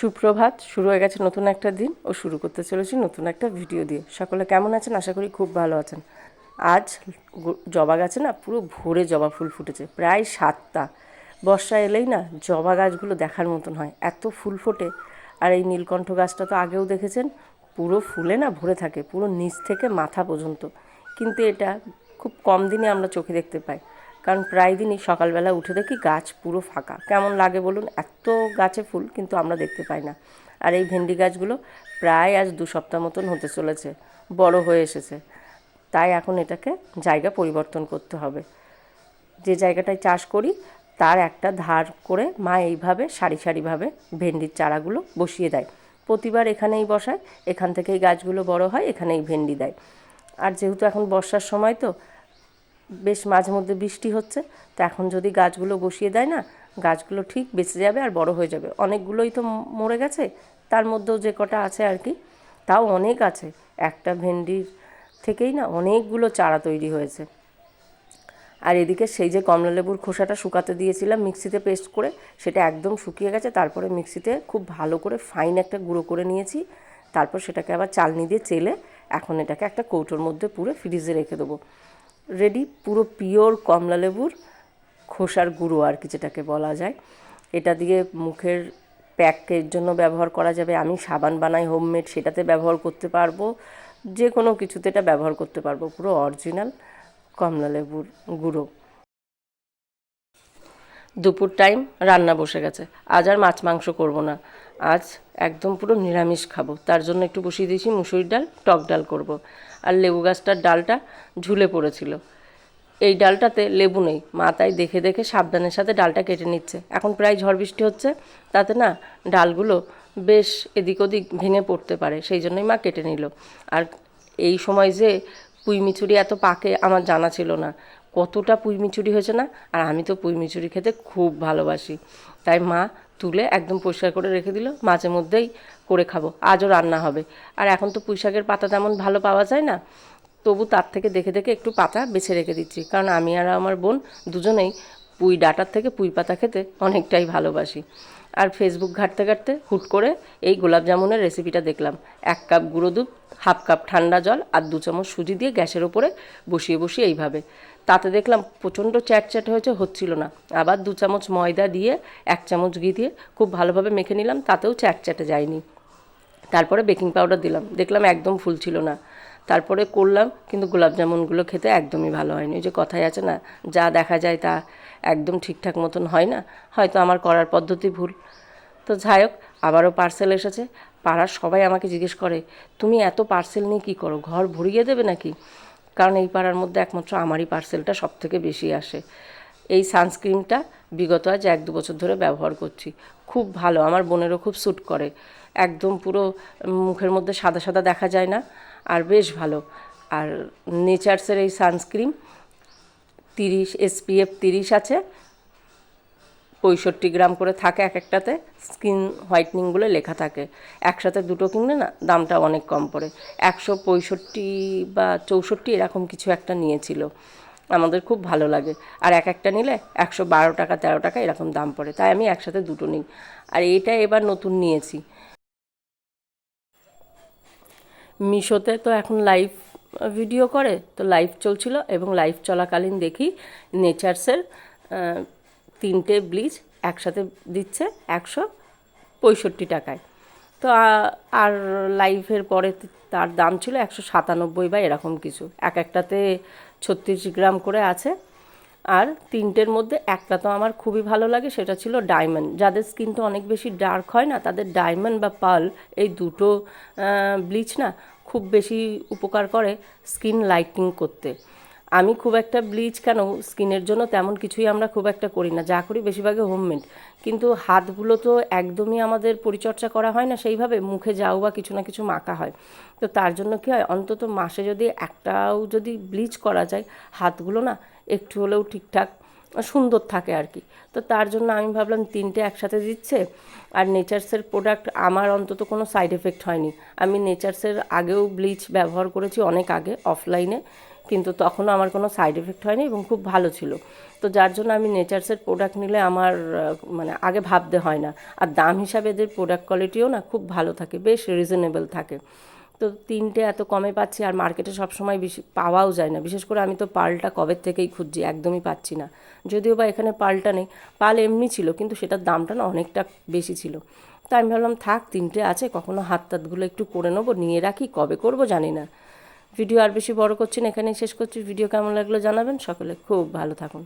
সুপ্রভাত, শুরু হয়ে গেছে নতুন একটা দিন ও শুরু করতে চলেছি নতুন একটা ভিডিও দিয়ে। সকলে কেমন আছেন? আশা করি খুব ভালো আছেন। আজ জবা গাছে না পুরো ভোরে জবা ফুল ফুটেছে, প্রায় সাতটা। বর্ষা এলেই না জবা গাছগুলো দেখার মতন হয়। এত ফুল ফোটে, আর এই নীলকণ্ঠ গাছটা তো আগেও দেখেছেন, পুরো ফুলে না ভরে থাকে, পুরো নিচ থেকে মাথা পর্যন্ত। কিন্তু এটা খুব কম দিনে আমরা চোখে দেখতে পাই। কারণ প্রায় দিনই সকালবেলা উঠে দেখি গাছ পুরো ফাঁকা। কেমন লাগে বলুন? এত গাছে ফুল কিন্তু আমরা দেখতে পাই না। আর এই ভেন্ডি গাছগুলো প্রায় আজ দু সপ্তাহ মতন হতে চলেছে, বড় হয়ে এসেছে। তাই এখন এটাকে জায়গা পরিবর্তন করতে হবে। যে জায়গাটায় চাষ করি, তার একটা ধার করে মা এইভাবে সারি সারিভাবে ভেন্ডির চারাগুলো বসিয়ে দেয়। প্রতিবার এখানেই বসায়, এখান থেকেই গাছগুলো বড় হয়, এখানেই ভেন্ডি দেয়। আর যেহেতু এখন বর্ষার সময় তো বেশ মাঝে মধ্যে বৃষ্টি হচ্ছে, তো এখন যদি গাছগুলো বসিয়ে দেয় না, গাছগুলো ঠিক বেঁচে যাবে আর বড় হয়ে যাবে। অনেকগুলোই তো মরে গেছে, তার মধ্যেও যে কটা আছে আর কি, তাও অনেক আছে। একটা ভেন্ডির থেকেই না অনেকগুলো চারা তৈরি হয়েছে। আর এদিকে সেই যে কমলা লেবুর খোসাটা শুকাতে দিয়েছিলাম মিক্সিতে পেস্ট করে, সেটা একদম শুকিয়ে গেছে, তারপরে মিক্সিতে খুব ভালো করে ফাইন একটা গুঁড়ো করে নিয়েছি, তারপর সেটাকে আবার চালনি দিয়ে চেলে এখন এটাকে একটা কৌটোর মধ্যে পুরো ফ্রিজে রেখে দেবো। রেডি পুরো পিওর কমলা লেবুর খোসার গুঁড়ো আর কি যেটাকে বলা যায়। এটা দিয়ে মুখের প্যাকের জন্য ব্যবহার করা যাবে। আমি সাবান বানাই হোমমেড সেটাতে ব্যবহার করতে পারব। যে কোনো কিছুতে এটা ব্যবহার করতে পারব। পুরো অরিজিনাল কমলা লেবুর গুঁড়ো। দুপুর টাইম রান্না বসে গেছে। আজ আর মাছ মাংস করব না। আজ একদম পুরো নিরামিষ খাব। তার জন্য একটু বসিয়ে দিয়েছি মুসুরির ডাল, টক ডাল করব। আর লেবু গাছটার ডালটা ঝুলে পড়েছিল। এই ডালটাতে লেবু নেই। মা তাই দেখে দেখে সাবধানের সাথে ডালটা কেটে নিচ্ছে। এখন প্রায় ঝড় বৃষ্টি হচ্ছে, তাতে না ডালগুলো বেশ এদিক ওদিক ভেঙে পড়তে পারে, সেই জন্যই মা কেটে নিল। আর এই সময় যে পুঁই মিচুরি এত পাকে আমার জানা ছিল না। কতটা পুঁই মিচুরি হয়েছে না? আর আমি তো পুঁই মিচুরি খেতে খুব ভালোবাসি। তাই মা তুলে একদম পরিষ্কার করে রেখে দিল, মাঝে মধ্যেই করে খাব। আজও রান্না হবে। আর এখন তো পুঁই শাকের পাতা তেমন ভালো পাওয়া যায় না। তবু তার থেকে দেখে দেখে একটু পাতা বেছে রেখে দিচ্ছি। কারণ আমি আর আমার বোন দুজনেই পুঁই ডাটার থেকে পুঁই পাতা খেতে অনেকটাই ভালোবাসি। আর ফেসবুক ঘাঁটতে ঘাঁটতে হুট করে এই গোলাপ জামুনের রেসিপিটা দেখলাম। এক কাপ গুঁড়ো দুধ, হাফ কাপ ঠান্ডা জল আর দু চামচ সুজি দিয়ে গ্যাসের ওপরে বসিয়ে বসিয়ে এইভাবে। তাতে দেখলাম প্রচণ্ড চ্যাটচ্যাট হয়েছে, হচ্ছিল না। আবার দু চামচ ময়দা দিয়ে, এক চামচ ঘি দিয়ে খুব ভালোভাবে মেখে নিলাম, তাতেও চ্যাটচ্যাটে যায়নি। তারপরে বেকিং পাউডার দিলাম, দেখলাম একদম ফুল ছিল না। তারপরে করলাম, কিন্তু গোলাপ জামুনগুলো খেতে একদমই ভালো হয়নি। ওই যে কথাই আছে না, যা দেখা যায় তা একদম ঠিকঠাক মতন হয় না, হয়তো আমার করার পদ্ধতি ভুল। তো যাই হোক, আবারও পার্সেল এসেছে। পাড়ার সবাই আমাকে জিজ্ঞেস করে, তুমি এত পার্সেল নিয়ে কী করো, ঘর ভরিয়ে দেবে নাকি? কারণ এই পাড়ার মধ্যে একমাত্র আমারই পার্সেলটা সব থেকে বেশি আসে। এই সানস্ক্রিমটা বিগত আজ এক দু বছর ধরে ব্যবহার করছি। খুব ভালো, আমার বোনেরও খুব স্যুট করে। একদম পুরো মুখের মধ্যে সাদা সাদা দেখা যায় না, আর বেশ ভালো। আর নেচার্সের এই সানস্ক্রিম তিরিশ এসপিএফ তিরিশ আছে পঁয়ষট্টি গ্রাম করে থাকে এক একটাতে, স্কিন হোয়াইটনিংগুলো লেখা থাকে। একসাথে দুটো কিনলে না দামটা অনেক কম পড়ে। একশো পঁয়ষট্টি বা চৌষট্টি এরকম কিছু একটা নিয়েছিল। আমাদের খুব ভালো লাগে। আর এক একটা নিলে একশো বারো টাকা, তেরো টাকা এরকম দাম পড়ে। তাই আমি একসাথে দুটো নিই। আর এটা এবার নতুন নিয়েছি। মিশোতে তো এখন লাইভ ভিডিও করে, তো লাইভ চলছিল এবং লাইভ চলাকালীন দেখি নেচার্সের তিনটে ব্লিচ একসাথে দিচ্ছে একশো পঁয়ষট্টি টাকায়। তো আর লাইভের পরে তার দাম ছিল একশো সাতানব্বই বা এরকম কিছু। এক একটাতে ছত্রিশ গ্রাম করে আছে। আর তিনটের মধ্যে একটা তো আমার খুবই ভালো লাগে, সেটা ছিল ডায়মন্ড। যাদের স্কিনটা অনেক বেশি ডার্ক হয় না, তাদের ডায়মন্ড বা পার্ল এই দুটো ব্লিচ না খুব বেশি উপকার করে স্কিন লাইটিং করতে। আমি খুব একটা ব্লিচ কেন? স্কিনের জন্য তেমন কিছুই আমরা খুব একটা করি না, যা করি বেশিরভাগই হোমমেড কিন্তু হাতগুলো তো একদমই আমাদের পরিচর্যা করা হয় না, সেইভাবে মুখে যাও বা কিছু না কিছু মাখা হয়। তো তার জন্য কী হয়, অন্তত মাসে যদি একটাও যদি ব্লিচ করা যায়, হাতগুলো না একটু হলেও ঠিকঠাক সুন্দর থাকে আর কি। তো তার জন্য আমি ভাবলাম তিনটে একসাথে দিচ্ছে, আর নেচার্সের প্রোডাক্ট আমার অন্তত কোনো সাইড এফেক্ট হয়নি। আমি নেচার্সের আগেও ব্লিচ ব্যবহার করেছি অনেক আগে অফলাইনে কিন্তু তখনও আমার কোনো সাইড এফেক্ট হয়নি এবং খুব ভালো ছিল। তো যার জন্য আমি নেচার্সের প্রোডাক্ট নিলে আমার মানে আগে ভাবতে হয় না। আর দাম হিসাবে এদের প্রোডাক্ট কোয়ালিটিও না খুব ভালো থাকে, বেশ রিজনেবল থাকে। তো তিনটে এত কমে পাচ্ছি আর মার্কেটে সবসময় বেশি পাওয়াও যায় না। বিশেষ করে আমি তো পালটা কবে থেকেই খুঁজছি, একদমই পাচ্ছি না। যদিও বা এখানে পালটা নেই, পাল এমনি ছিল কিন্তু সেটার দামটা না অনেকটা বেশি ছিল। তাই আমি ভাবলাম, থাক, তিনটে আছে, কখনো হাত তাতগুলো একটু করে নেব, নিয়ে রাখি, কবে করব জানি না। ভিডিও আর বেশি বড় করছি না, এখানেই শেষ করছি। ভিডিও কেমন লাগল জানাবেন, সকলে খুব ভালো থাকুন।